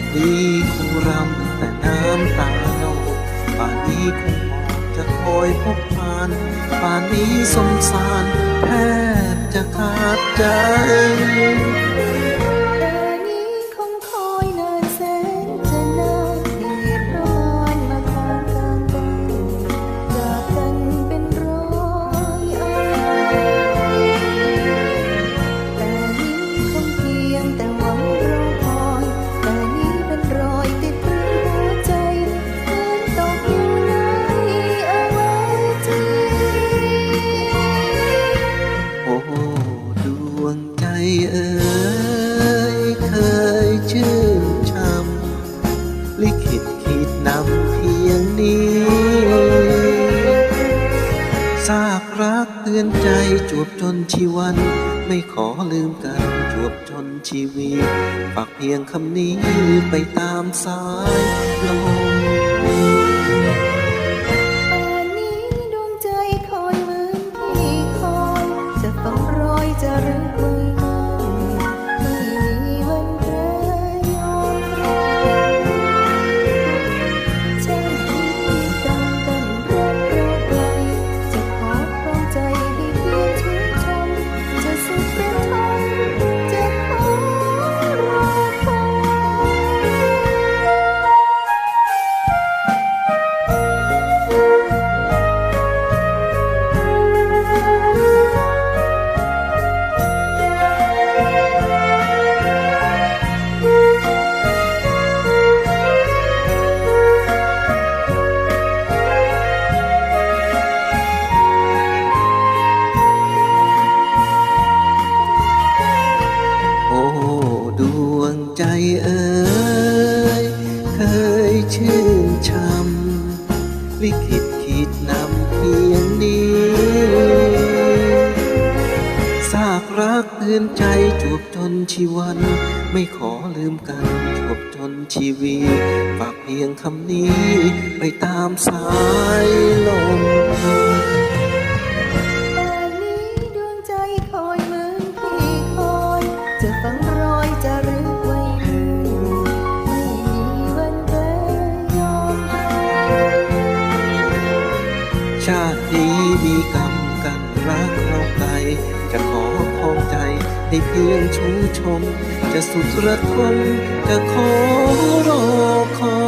านนี้คงรำแต่น้ำตาโนป่านนี้คงมองจะคอยพบผ่าน ป่านนี้สงสารแทบจะขาดใจ เอ่ยเคยชื่นช่ำลิขิตขีดนำเพียงนี้ซากรักเตือนใจจวบจนชีวัน ไม่ขอลืมกันจวบจนชีวิตฝากเพียงคำนี้ไปตามสายลม นใจจวบจนชีวัน ไม่ขอลืมกันจวบจนชีวิตฝากเพียงคำนี้ ไปตามสายลมป่านนี้ดวงใจคอยเหมือนพี่คอยจะฝังรอยจะรึกไว้ไม่มีวันแปรยอชาตินี้มีกรรมกันรักเราไกลจะขอคองใจ ให้เพียงชูชม จะสุดระทมจะขอรอคอย